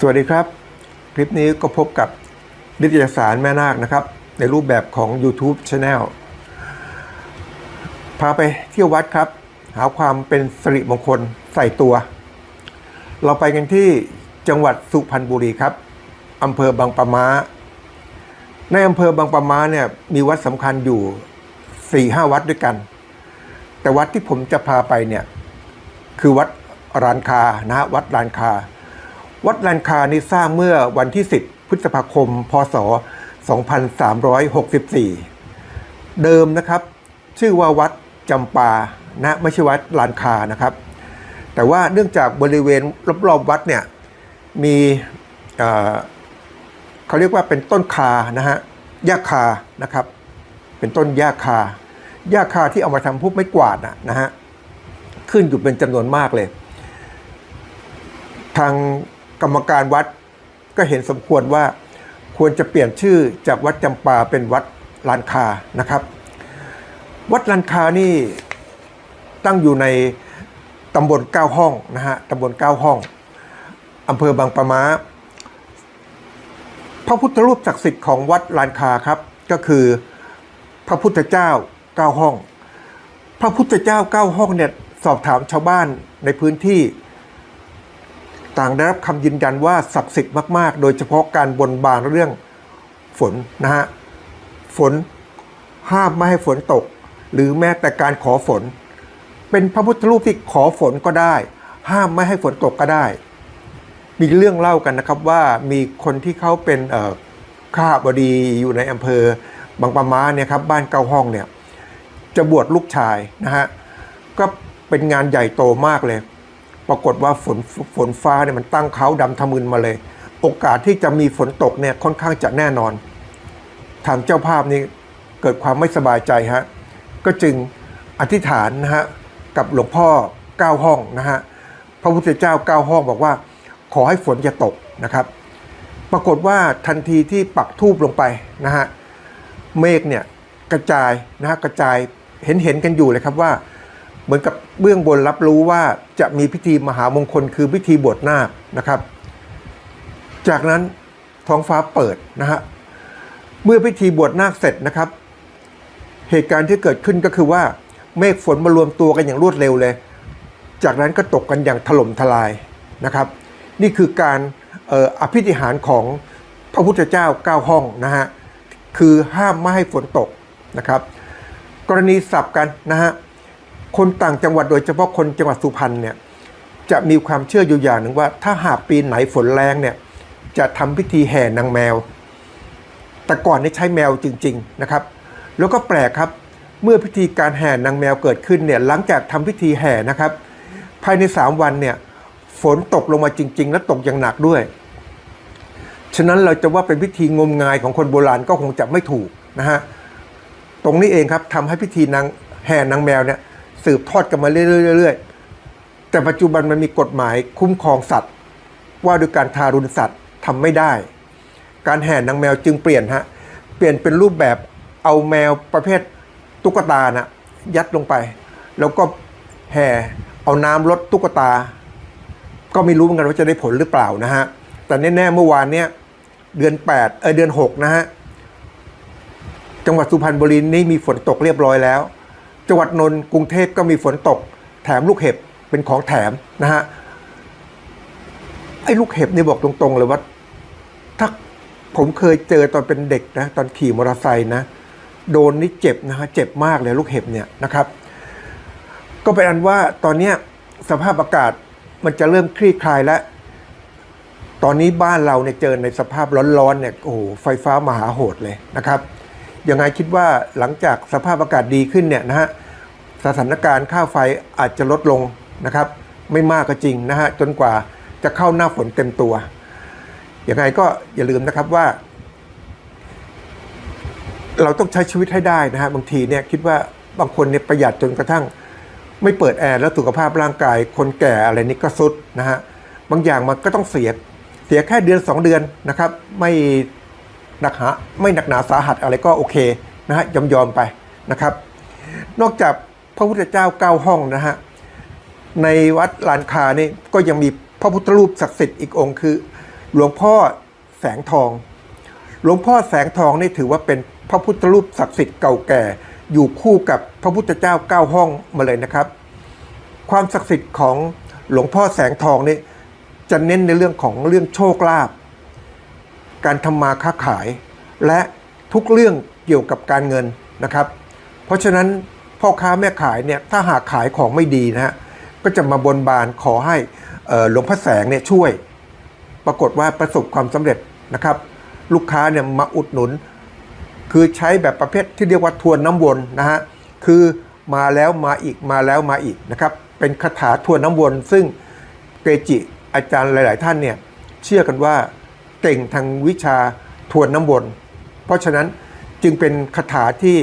สวัสดีครับ คลิปนี้ก็พบกับนิตยสารแม่นาคนะครับ ในรูปแบบของ YouTube Channel พาไปเที่ยววัดครับ หาความเป็นสิริมงคลใส่ตัว เราไปกันที่จังหวัดสุพรรณบุรีครับอำเภอบางปะมาในอำเภอบางปะมาเนี่ยมีวัดสำคัญอยู่4ี่ห้าวัดด้วยกัน แต่วัดที่ผมจะพาไปเนี่ยคือวัดรานคานะฮะวัดรานคา วัดรานคานี่สร้างเมื่อวันที่ 10 พฤษภาคม พศ 2364 เดิมนะครับ ชื่อว่าวัดจำปานะไม่ใช่วัดลานคานะครับ แต่ว่าเนื่องจากบริเวณรอบๆวัดเนี่ยมีเเขาเรียกว่าเป็นต้นคานะฮะหญ้าคานะครับ เป็นต้นหญ้าคาหญ้าคาที่เอามาทำพวกไม้กวาดนะนะฮะขึ้นอยู่เป็นจำนวนมากเลย ทาง กรรมการวัดก็เห็นสมควรว่าควรจะเปลี่ยนชื่อจากวัดจำปาเป็นวัดลานคานะครับ วัดลานคานี่ตั้งอยู่ในตำบลเก้าห้องนะฮะตำบลเก้าห้องอำเภอบางปะมาพระพุทธรูปศักดิ์สิทธิ์ของวัดลานคาครับ ก็คือพระพุทธเจ้าเก้าห้อง พระพุทธเจ้าเก้าห้องเนี่ยสอบถามชาวบ้านในพื้นที่ ต่างได้รับคำยืนยันว่าศักดิ์สิทธิ์มาก ๆ โดยเฉพาะการบนบานเรื่องฝนนะฮะ ฝนห้ามไม่ให้ฝนตก หรือแม้แต่การขอฝน เป็นพระพุทธรูปที่ขอฝนก็ได้ ห้ามไม่ให้ฝนตกก็ได้ มีเรื่องเล่ากันนะครับว่ามีคนที่เขาเป็นข้าบดีอยู่ในอำเภอบางปะมาเนี่ยครับบ้านเก้าห้องเนี่ยจะบวชลูกชายนะฮะก็เป็นงานใหญ่โตมากเลย ปรากฏว่าฝนฝนฟ้าเนี่ยมันตั้งเขาดำทะมึนมาเลย โอกาสที่จะมีฝนตกเนี่ยค่อนข้างจะแน่นอน ทางเจ้าภาพนี่เกิดความไม่สบายใจฮะก็จึงอธิษฐานนะฮะกับหลวงพ่อเก้าห้องนะฮะพระพุทธเจ้าเก้าห้องบอกว่า ขอให้ฝนอย่าตกนะครับ ปรากฏว่าทันทีที่ปักทูบลงไปนะฮะเมฆเนี่ยกระจายนะฮะกระจายเห็นเห็นกันอยู่เลยครับว่า เหมือนกับเบื้องบนรับรู้ว่าจะมีพิธีมหามงคลคือพิธีบวชนาคนะครับ จากนั้นท้องฟ้าเปิดนะฮะเมื่อพิธีบวชนาคเสร็จนะครับ เหตุการณ์ที่เกิดขึ้นก็คือว่าเมฆฝนมารวมตัวกันอย่างรวดเร็วเลย จากนั้นก็ตกกันอย่างถล่มทลายนะครับ นี่คือการเอ่ออภิธิหารของพระพุทธเจ้าเก้าห้องนะฮะคือห้ามไม่ให้ฝนตกนะครับ กรณีสับกันนะฮะ คนต่างจังหวัดโดยเฉพาะคนจังหวัดสุพรรณเนี่ยจะมีความเชื่ออยู่อย่างหนึ่งว่า ถ้าหากปีไหนฝนแรงเนี่ยจะทำพิธีแห่นางแมว แต่ก่อนนี่ใช้แมวจริง ๆนะครับ แล้วก็แปลกครับเมื่อพิธีการแห่นางแมวเกิดขึ้นเนี่ยหลังจากทำพิธีแห่นะครับ ภายใน 3 วันเนี่ยฝนตกลงมาจริง ๆ และตกอย่างหนักด้วย ฉะนั้นเราจะว่าเป็นพิธีงมงายของคนโบราณก็คงจะไม่ถูกนะฮะตรงนี้เองครับทำให้พิธีนางแห่นางแมวเนี่ย สืบทอดกันมาเรื่อยๆแต่ปัจจุบันมันมีกฎหมายคุ้มครองสัตว์ ว่าด้วยการทารุณสัตว์ทำไม่ได้ การแห่นางแมวจึงเปลี่ยนฮะเปลี่ยนเป็นรูปแบบเอาแมวประเภทตุ๊กตานะยัดลงไป แล้วก็แห่เอาน้ำลดตุ๊กตา ก็ไม่รู้เหมือนกันว่าจะได้ผลหรือเปล่านะฮะ แต่แน่ๆเมื่อวานเนี้ยเดือน8เออเดือน 6 นะฮะ จังหวัดสุพรรณบุรีนี่มีฝนตกเรียบร้อยแล้ว จังหวัดนนท์กรุงเทพก็มีฝนตก แถมลูกเห็บเป็นของแถมนะฮะไอ้ลูกเห็บนี่บอกตรงๆเลยว่าถ้าผมเคยเจอตอนเป็นเด็กนะตอนขี่มอเตอร์ไซค์นะ โดนนี่เจ็บนะฮะเจ็บมากเลยลูกเห็บเนี่ยนะครับ ก็เป็นอันว่าตอนเนี้สภาพอากาศมันจะเริ่มคลี่คลายแล้ว ตอนนี้บ้านเราเนี่ยเจอในสภาพร้อนๆเนี่ยโอ้โหไฟฟ้ามหาโหดเลยนะครับ ยังไงคิดว่าหลังจากสภาพอากาศดีขึ้นเนี่ยนะฮะสถานการณ์ค่าไฟอาจจะลดลงนะครับ ไม่มากก็จริงนะฮะจนกว่าจะเข้าหน้าฝนเต็มตัวยังไงก็อย่าลืมนะครับว่า เราต้องใช้ชีวิตให้ได้นะฮะบางทีเนี่ยคิดว่าบางคนเนี่ยประหยัดจนกระทั่ง ไม่เปิดแอร์แล้วสุขภาพร่างกาย คนแก่อะไรนี่ก็สุดนะฮะบางอย่างมันก็ต้องเสียเสียแค่เดือน 2 เดือนนะครับ ไม่ หนักหาไม่หนักหนาสาหัสอะไรก็โอเคนะฮะยอมยอมไปนะครับ นอกจากพระพุทธเจ้าเก้าห้องนะฮะในวัดลานคานี่ก็ยังมีพระพุทธรูปศักดิ์สิทธิ์อีกองค์คือ หลวงพ่อแสงทอง หลวงพ่อแสงทองนี่ถือว่าเป็นพระพุทธรูปศักดิ์สิทธิ์เก่าแก่ อยู่คู่กับพระพุทธเจ้าเก้าห้องมาเลยนะครับ ความศักดิ์สิทธิ์ของหลวงพ่อแสงทองนี่จะเน้นในเรื่องของเรื่องโชคลาภ การทำมาค้าขาย และทุกเรื่องเกี่ยวกับการเงินนะครับ เพราะฉะนั้นพ่อค้าแม่ขายเนี่ยถ้าหากขายของไม่ดีนะฮะก็จะมาบนบานขอให้หลวงพ่อแสงเนี่ยช่วย ปรากฏว่าประสบความสำเร็จนะครับ ลูกค้าเนี่ยมาอุดหนุน คือใช้แบบประเภทที่เรียกว่าทวนน้ำวนนะฮะคือมาแล้วมาอีกมาแล้วมาอีกนะครับ เป็นคาถาทวนน้ำวนซึ่งเกจิอาจารย์หลาย ๆ ท่านเนี่ยเชื่อกันว่า เก่งทางวิชาทวนน้ำวน เพราะฉะนั้นจึงเป็นคาถาที่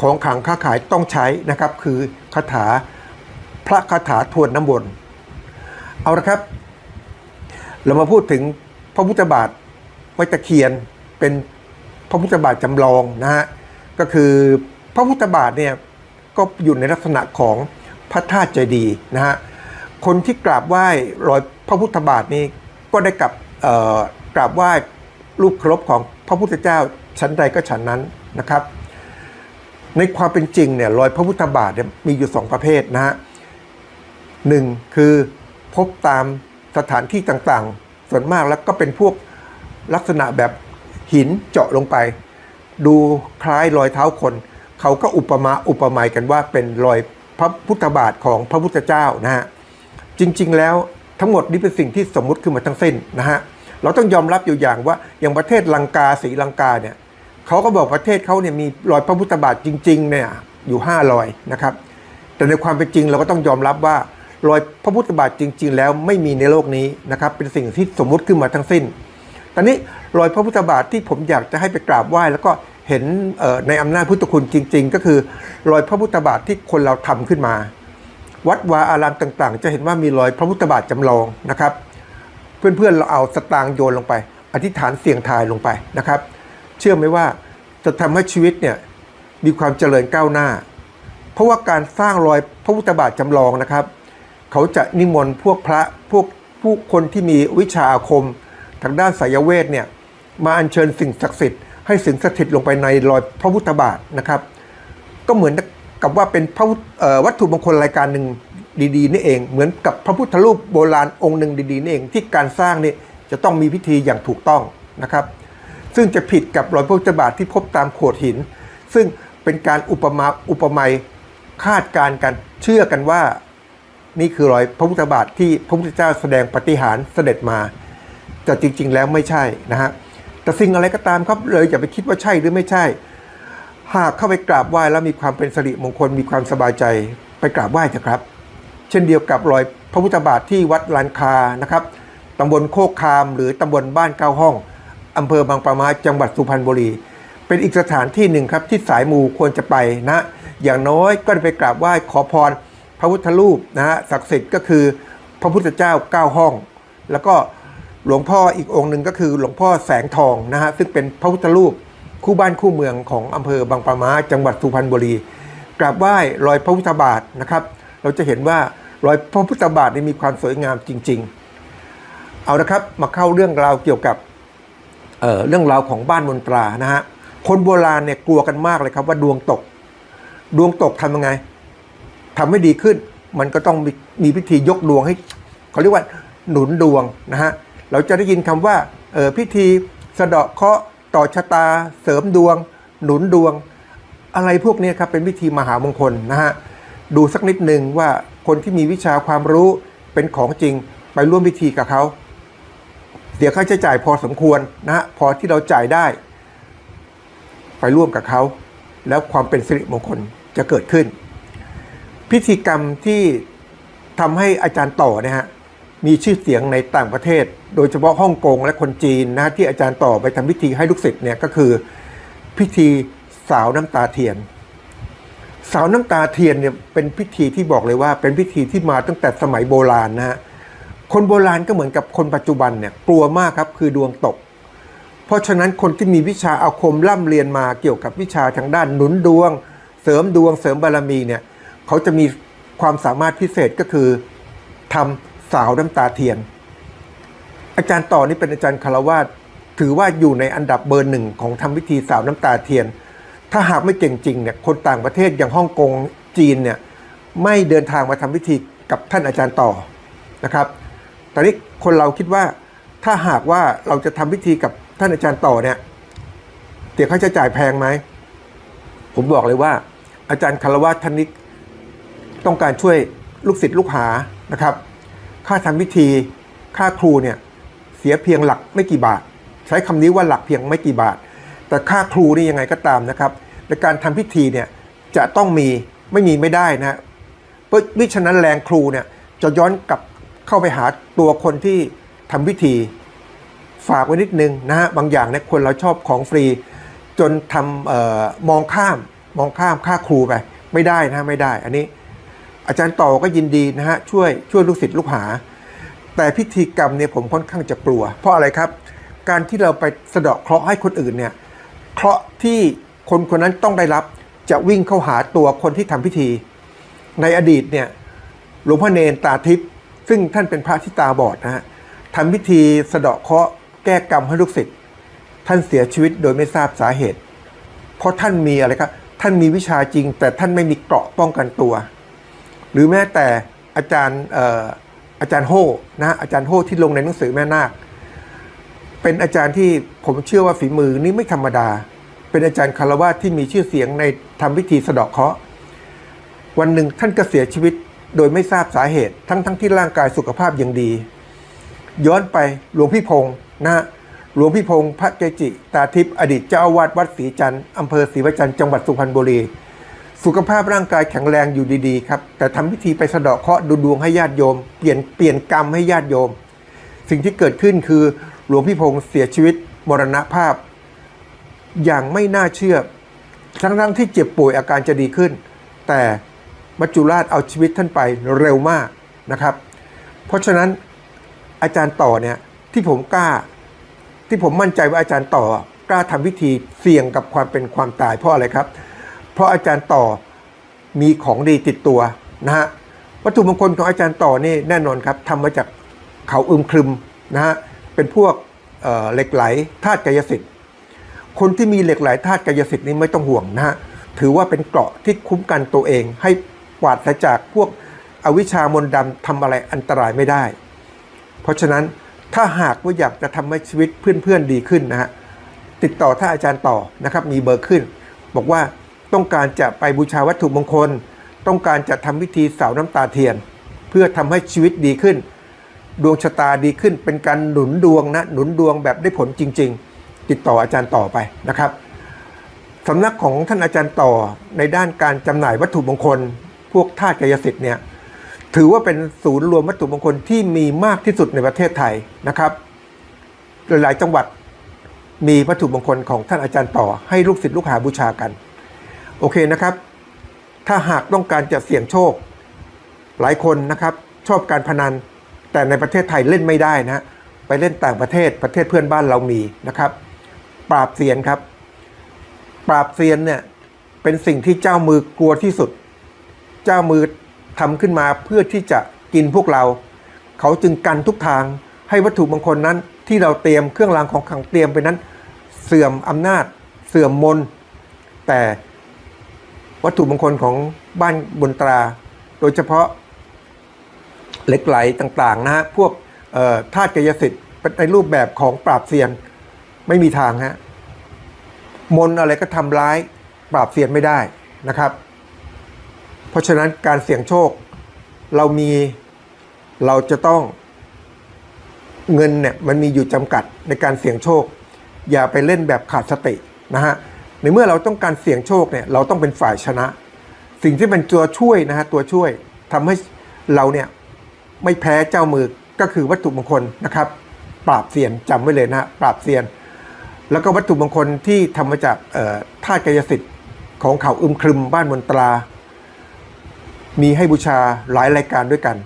ของขังค้าขายต้องใช้นะครับ คือคาถาพระคาถาทวนน้ำวนเอาละครับ เรามาพูดถึงพระพุทธบาทไว้ตะเคียนเป็นพระพุทธบาทจำลองนะฮะก็คือพระพุทธบาทเนี่ยก็อยู่ในลักษณะของพระธาตุเจดีย์นะฮะคนที่กราบไหว้รอยพระพุทธบาทนี้ก็ได้กับ กราบไหว้รูปเคารพของพระพุทธเจ้าชั้นใดก็ชั้นนั้นนะครับ ในความเป็นจริงเนี่ยรอยพระพุทธบาทเนี่ยมีอยู่สองประเภทนะฮะหนึ่งคือพบตามสถานที่ต่างๆ ส่วนมากแล้วก็เป็นพวกลักษณะแบบหินเจาะลงไป ดูคล้ายรอยเท้าคน เขาก็อุปมาอุปไมยกันว่าเป็นรอยพระพุทธบาทของพระพุทธเจ้านะฮะจริงๆแล้วทั้งหมดนี้เป็นสิ่งที่สมมุติขึ้นมาทั้งสิ้นนะฮะ เราต้องยอมรับอยู่อย่างว่าอย่างประเทศลังกาศรีลังกาเนี่ยเขาก็บอกประเทศเขาเนี่ยมีรอยพระพุทธบาทจริงๆเนี่ยอยู่ห้ารอยนะครับ แต่ในความเป็นจริงเราก็ต้องยอมรับว่ารอยพระพุทธบาทจริง ๆ แล้วไม่มีในโลกนี้นะครับ เป็นสิ่งที่สมมุติขึ้นมาทั้งสิ้น ตอนนี้รอยพระพุทธบาทที่ผมอยากจะให้ไปกราบไหว้แล้วก็เห็นในอำนาจพุทธคุณจริง ๆ ก็คือรอยพระพุทธบาทที่คนเราทำขึ้นมา วัดวาอารามต่างๆ จะเห็นว่ามีรอยพระพุทธบาทจำลองนะครับ เพื่อนๆเราเอาสตางค์โยนลงไป อธิษฐานเสี่ยงทายลงไปนะครับ เชื่อไหมว่าจะทำให้ชีวิตเนี่ยมีความเจริญก้าวหน้า เพราะว่าการสร้างรอยพระพุทธบาทจำลองนะครับ เขาจะนิมนต์พวกพระพวกผู้คนที่มีวิชาอาคม ทางด้านสายเวทเนี่ยมาอัญเชิญสิ่งศักดิ์สิทธิ์ให้สิงสถิตลงไปในรอยพระพุทธบาทนะครับ ก็เหมือนกับว่าเป็นพระวัตถุมงคลรายการหนึ่ง ดีๆนี่เอง เหมือนกับพระพุทธรูปโบราณองค์หนึ่งดีๆนี่เอง ที่การสร้างนี่จะต้องมีพิธีอย่างถูกต้องนะครับ ซึ่งจะผิดกับรอยพระพุทธบาทที่พบตามโขดหิน ซึ่งเป็นการอุปมาอุปไมยคาดการกันเชื่อกันว่า นี่คือรอยพระพุทธบาทที่พระพุทธเจ้าแสดงปฏิหารเสด็จมาแต่จริง ๆ แล้วไม่ใช่นะฮะแต่สิ่งอะไรก็ตามครับเลยอย่าไปคิดว่าใช่หรือไม่ใช่ หากเข้าไปกราบไหว้แล้วมีความเป็นสิริมงคลมีความสบายใจ ไปกราบไหว้เถอะครับ เช่นเดียวกับรอยพระพุทธบาทที่วัดลานคานะครับตำบลโคกคาม หรือตำบลบ้านเก้าห้องอำเภอบางปะมาจังหวัดสุพรรณบุรี เป็นอีกสถานที่หนึ่งครับที่สายมูควรจะไปนะอย่างน้อยก็ไปกราบไหว้ขอพร พระพุทธรูปนะฮะศักดิ์สิทธิ์ก็คือพระพุทธเจ้าเก้าห้อง แล้วก็หลวงพ่ออีกองค์หนึ่งก็คือหลวงพ่อแสงทองนะฮะซึ่งเป็นพระพุทธรูปคู่บ้านคู่เมืองของอำเภอบางปะมาจังหวัดสุพรรณบุรี กราบไหว้รอยพระพุทธบาทนะครับ เราจะเห็นว่า รอยพระพุทธบาทนี่มีความสวยงามจริง ๆ เอาละครับมาเข้าเรื่องราวเกี่ยวกับเเรื่องราวของบ้านมนตรานะฮะคนโบราณเนี่ยกลัวกันมากเลยครับว่าดวงตก ดวงตกทำยังไงทำให้ดีขึ้น มันก็ต้องมีมีพิธียกดวงให้เขาเรียกว่าหนุนดวงนะฮะเราจะได้ยินคำว่าเออพิธีสะเดาะเคาะต่อชะตา เสริมดวง หนุนดวง อะไรพวกนี้ครับเป็นพิธีมหามงคลนะฮะ ดูสักนิดหนึ่งว่าคนที่มีวิชาความรู้เป็นของจริงไปร่วมพิธีกับเขาเสียค่าใช้จ่ายพอสมควรนะฮะพอที่เราจ่ายได้ ไปร่วมกับเขา แล้วความเป็นสิริมงคลจะเกิดขึ้น พิธีกรรมที่ทำให้อาจารย์ต่อเนี่ยฮะมีชื่อเสียงในต่างประเทศ โดยเฉพาะฮ่องกงและคนจีนนะฮะที่อาจารย์ต่อไปทำพิธีให้ลูกศิษย์เนี่ยก็คือ พิธีสาวน้ำตาเทียน สาวน้ำตาเทียนเนี่ยเป็นพิธีที่บอกเลยว่า เป็นพิธีที่มาตั้งแต่สมัยโบราณนะฮะคนโบราณก็เหมือนกับคนปัจจุบันเนี่ยกลัวมากครับคือดวงตก เพราะฉะนั้นคนที่มีวิชาอาคมร่ำเรียนมาเกี่ยวกับวิชาทางด้านหนุนดวง เสริมดวงเสริมบารมีเนี่ยเขาจะมีความสามารถพิเศษก็คือทำสาวน้ำตาเทียน อาจารย์ต่อนี่เป็นอาจารย์คารวาสถือว่าอยู่ในอันดับเบอร์หนึ่งของทำพิธีสาวน้ำตาเทียน ถ้าหากไม่เก่งจริงเนี่ยคนต่างประเทศอย่างฮ่องกงจีนเนี่ยไม่เดินทางมาทำพิธีกับท่านอาจารย์ต่อนะครับตอนนี้คนเราคิดว่าถ้าหากว่าเราจะทำพิธีกับท่านอาจารย์ต่อเนี่ยเดี๋ยวเขาจะจ่ายแพงไหมผมบอกเลยว่า อาจารย์คารวะท่านนี้ต้องการช่วยลูกศิษย์ลูกหานะครับ ค่าทำพิธีค่าครูเนี่ยเสียเพียงหลักไม่กี่บาท ใช้คำนี้ว่าหลักเพียงไม่กี่บาท แต่ค่าครูนี่ยังไงก็ตามนะครับในการทำพิธีเนี่ยจะต้องมีไม่มีไม่ได้นะเพราะมิฉะนั้นแรงครูเนี่ยจะย้อนกลับเข้าไปหาตัวคนที่ทำพิธีฝากไว้นิดนึงนะฮะบางอย่างเนี่ยคนเราชอบของฟรี จนทำออมองข้ามมองข้ามค่าครูไปไม่ได้นะไม่ได้ อันนี้อาจารย์ต่อก็ยินดีนะฮะช่วยช่วยลูกศิษย์ลูกหา แต่พิธีกรรมเนี่ยผมค่อนข้างจะกลัว เพราะอะไรครับ การที่เราไปสะเดาะเคราะห์ให้คนอื่นเนี่ย เคราะห์ที่คนคนนั้นต้องได้รับจะวิ่งเข้าหาตัวคนที่ทำพิธี ในอดีตเนี่ยหลวงพ่อเนนตาทิพย์ซึ่งท่านเป็นพระที่ตาบอดนะฮะทำพิธีสะเดาะเคราะห์แก้กรรมให้ลูกศิษย์ท่านเสียชีวิตโดยไม่ทราบสาเหตุ เพราะท่านมีอะไรครับท่านมีวิชาจริง แต่ท่านไม่มีเกราะป้องกันตัว หรือแม้แต่อาจารย์อาจารย์โฮนะอาจารย์โฮที่ลงในหนังสือแม่นาค เป็นอาจารย์ที่ผมเชื่อว่าฝีมือนี่ไม่ธรรมดา เป็นอาจารย์คารวะที่มีชื่อเสียงในทำพิธีสะเดาะเคราะห์วันหนึ่งท่านก็เสียชีวิตโดยไม่ทราบสาเหตุ ทั้งทั้งที่ร่างกายสุขภาพยังดี ย้อนไปหลวงพี่พงศ์นะฮะหลวงพี่พงศ์พระเกจิ ตาทิพย์อดีตเจ้าอาวาสวัดศรีจันทร์อำเภอศรีวจันทร์จังหวัดสุพรรณบุรี สุขภาพร่างกายแข็งแรงอยู่ดีๆครับแต่ทำพิธีไปสะเดาะเคราะห์ดูดวงให้ญาติโยม เปลี่ยนเปลี่ยนกรรมให้ญาติโยม สิ่งที่เกิดขึ้นคือ หลวงพี่พงศ์เสียชีวิตมรณภาพ อย่างไม่น่าเชื่อ ทั้งๆที่เจ็บป่วยอาการจะดีขึ้น แต่มัจจุราชเอาชีวิตท่านไปเร็วมากนะครับ เพราะฉะนั้นอาจารย์ต่อเนี่ยที่ผมกล้า ที่ผมมั่นใจว่าอาจารย์ต่อกล้าทำพิธีเสี่ยงกับความเป็นความตายเพราะอะไรครับ เพราะอาจารย์ต่อมีของดีติดตัวนะฮะวัตถุมงคลของอาจารย์ต่อนี่แน่นอนครับทำมาจากเขาอึมครึมนะฮะ เป็นพวกเหล็กไหลธาตุกายสิทธิ์ คนที่มีเหล็กไหลธาตุกายสิทธิ์นี้ไม่ต้องห่วงนะฮะถือว่าเป็นเกราะที่คุ้มกันตัวเอง ให้ปราศจากพวกอวิชามนดำทำอะไรอันตรายไม่ได้ เพราะฉะนั้นถ้าหากว่าอยากจะทำให้ชีวิตเพื่อนๆดีขึ้นนะฮะติดต่อท่านอาจารย์ต่อนะครับมีเบอร์ขึ้น บอกว่าต้องการจะไปบูชาวัตถุมงคล ต้องการจะทำพิธีเสาน้ำตาเทียน เพื่อทำให้ชีวิตดีขึ้น ดวงชะตาดีขึ้นเป็นการหนุนดวงนะหนุนดวงแบบได้ผลจริง ๆ ติดต่ออาจารย์ต่อไปนะครับสำนักของท่านอาจารย์ต่อในด้านการจำหน่ายวัตถุมงคล พวกธาตุกายสิทธิ์เนี่ยถือว่าเป็นศูนย์รวมวัตถุมงคลที่มีมากที่สุดในประเทศไทยนะครับ หลายจังหวัดมีวัตถุมงคลของท่านอาจารย์ต่อให้ลูกศิษย์ลูกหาบูชากัน โอเคนะครับ ถ้าหากต้องการจะเสี่ยงโชค หลายคนนะครับชอบการพนัน แต่ในประเทศไทยเล่นไม่ได้นะไปเล่นต่างประเทศประเทศเพื่อนบ้านเรามีนะครับ ปราบเซียนครับ ปราบเซียนเนี่ยเป็นสิ่งที่เจ้ามือกลัวที่สุด เจ้ามือทำขึ้นมาเพื่อที่จะกินพวกเรา เขาจึงกันทุกทางให้วัตถุมงคลนั้นที่เราเตรียมเครื่องรางของขลังเตรียมไปนั้น เสื่อมอำนาจ เสื่อมมน แต่วัตถุมงคลของบ้านบนตรา โดยเฉพาะ เหล็กไหลต่างๆนะฮะพวกธาตุกายสิทธิ์ในรูปแบบของปราบเซียนไม่มีทางฮะมนอะไรก็ทำร้ายปราบเซียนไม่ได้นะครับ เพราะฉะนั้นการเสี่ยงโชค เรามีเราจะต้องเงินเนี่ยมันมีอยู่จำกัดในการเสี่ยงโชค อย่าไปเล่นแบบขาดสตินะฮะในเมื่อเราต้องการเสี่ยงโชคเนี่ยเราต้องเป็นฝ่ายชนะ สิ่งที่เป็นตัวช่วยนะฮะตัวช่วยทำให้เราเนี่ย ไม่แพ้เจ้ามือก็คือวัตถุมงคลนะครับ ปราบเซียนจำไว้เลยนะฮะปราบเซียน แล้วก็วัตถุมงคลที่ทำมาจากธาตุกายสิทธิ์ของเขาอึมครึมบ้านมนตรา มีให้บูชาหลายรายการด้วยกัน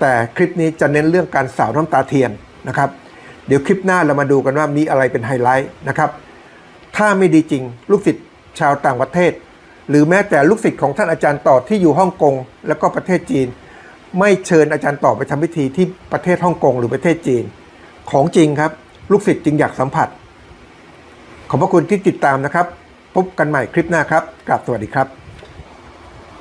แต่คลิปนี้จะเน้นเรื่องการสาวน้ำตาเทียนนะครับ เดี๋ยวคลิปหน้าเรามาดูกันว่ามีอะไรเป็นไฮไลท์นะครับ ถ้าไม่ดีจริงลูกศิษย์ชาวต่างประเทศ หรือแม้แต่ลูกศิษย์ของท่านอาจารย์ต่อที่อยู่ฮ่องกง แล้วก็ประเทศจีน ไม่เชิญอาจารย์ต่อไปทำพิธีที่ประเทศฮ่องกงหรือประเทศจีน ของจริงครับ ลูกศิษย์จึงอยากสัมผัส ขอบพระคุณที่ติดตามนะครับ พบกันใหม่คลิปหน้าครับกราบสวัสดีครับ